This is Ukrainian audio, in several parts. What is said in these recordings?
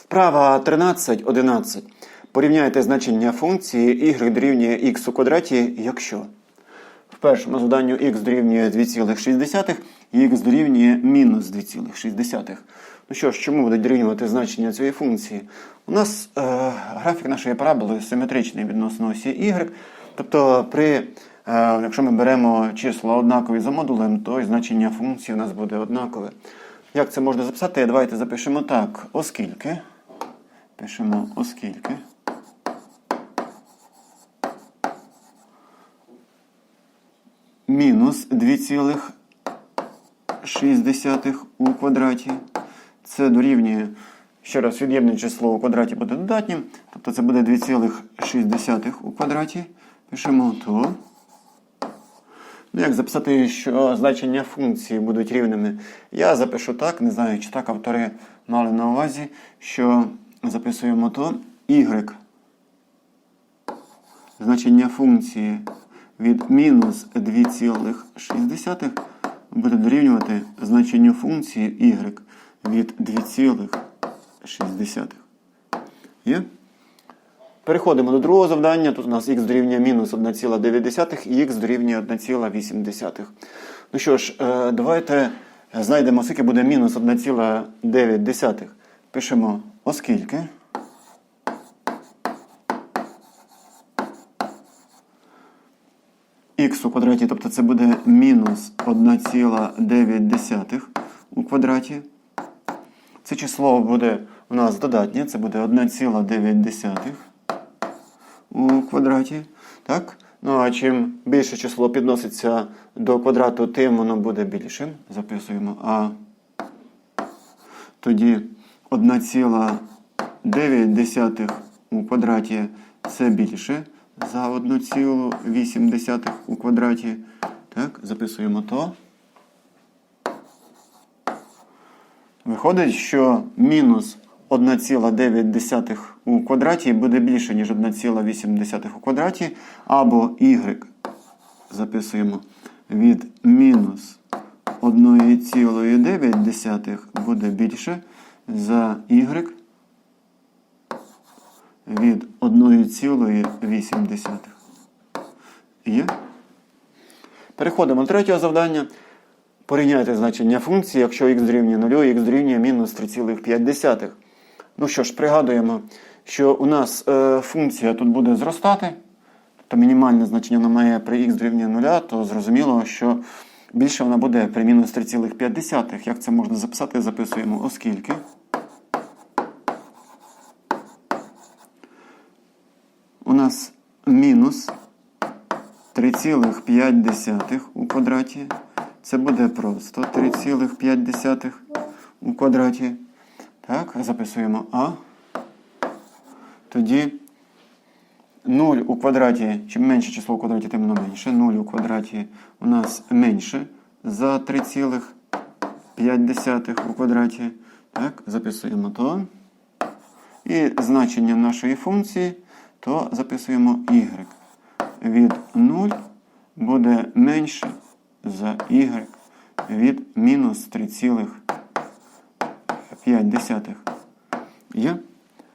Вправа 13.11. Порівняйте значення функції y дорівнює x у квадраті, якщо. В першому завданню x дорівнює 2,6 і x дорівнює мінус 2,6. Ну що ж, чому будуть дорівнювати значення цієї функції? У нас е, графік нашої параболи симетричний відносно осі y. Тобто, при, е, якщо ми беремо числа однакові за модулем, то і значення функції у нас буде однакове. Як це можна записати? Давайте запишемо так. Оскільки. Пишемо оскільки. Мінус 2,6 у квадраті. Це дорівнює. Ще раз, від'ємне число у квадраті буде додатнім. Тобто це буде 2,6 у квадраті. Пишемо то. Ну, як записати, що значення функції будуть рівними? Я запишу так, не знаю, чи так автори мали на увазі, що записуємо то y. Значення функції від мінус 2,6 буде дорівнювати значенню функції y від 2,6. Є? Переходимо до другого завдання. Тут у нас х дорівнює мінус 1,9 і х дорівнює 1,8. Ну що ж, е, давайте знайдемо, скільки буде мінус 1,9. Пишемо оскільки. х у квадраті, тобто це буде мінус 1,9 у квадраті. Це число буде у нас додатнє, це буде 1,9 у квадраті. Так? Ну а чим більше число підноситься до квадрату, тим воно буде більшим. Записуємо А. Тоді 1,9 у квадраті це більше за 1,8 у квадраті. Так, записуємо то. Виходить, що мінус 1,9 у квадраті буде більше, ніж 1,8 у квадраті, або y записуємо від мінус 1,9 буде більше за y від 1,8. Є? Переходимо до третього завдання. Порівняйте значення функції, якщо х дорівнює 0, х дорівнює мінус 3,5. Ну що ж, пригадуємо, що у нас е, функція тут буде зростати, то мінімальне значення вона має при х дорівнює 0, то зрозуміло, що більше вона буде при мінус 3,5. Як це можна записати? Записуємо, оскільки. У нас мінус 3,5 у квадраті. Це буде просто 3,5 у квадраті. Так, записуємо А. Тоді 0 у квадраті, чим менше число у квадраті, тим воно менше. 0 у квадраті у нас менше за 3,5 у квадраті. Так, записуємо то. І значення нашої функції, то записуємо y. Від 0 буде менше за y від мінус 3,5. Є?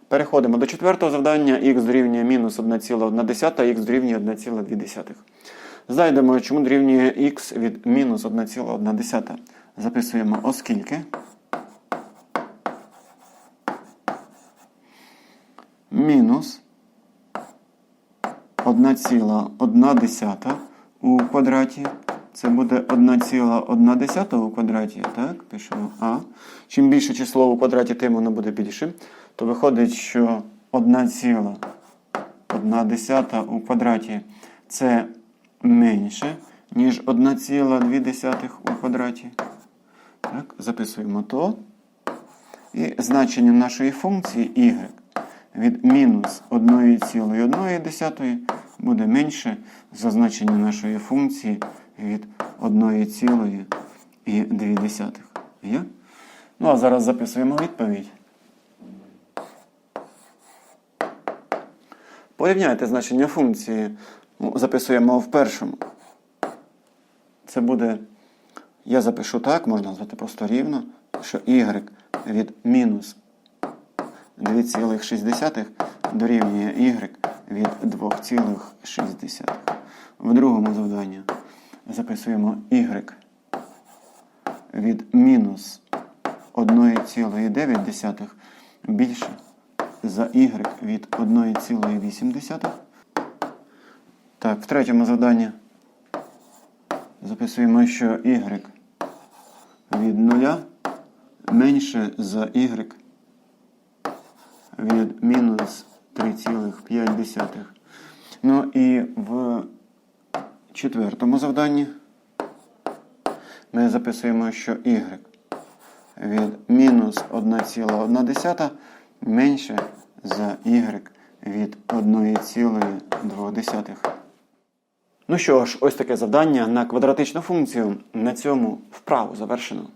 Переходимо до четвертого завдання. х дорівнює мінус 1,1, х дорівнює 1,2. Знайдемо, чому дорівнює х від мінус 1,1. Записуємо оскільки. Мінус 1,1 у квадраті. Це буде 1,1 у квадраті. Так, пишемо А. Чим більше число у квадраті, тим воно буде більшим. То виходить, що 1,1 у квадраті це менше, ніж 1,2 у квадраті. Так, записуємо то. І значення нашої функції y від мінус 1,1 буде менше за значення нашої функції від 1,2. Є? Ну, а зараз записуємо відповідь. Порівняйте значення функції. Записуємо в першому. Це буде, я запишу так, можна назвати просто рівно, що y від мінус 2,6 дорівнює y від 2,6. В другому завданні записуємо y від мінус 1,9 більше за y від 1,8. Так, в третьому завданні записуємо, що y від 0 менше за y від мінус 3,5. Ну і в четвертому завданні ми записуємо, що y від мінус 1,1 менше за y від 1,2. Ну що ж, ось таке завдання на квадратичну функцію. На цьому вправу завершено.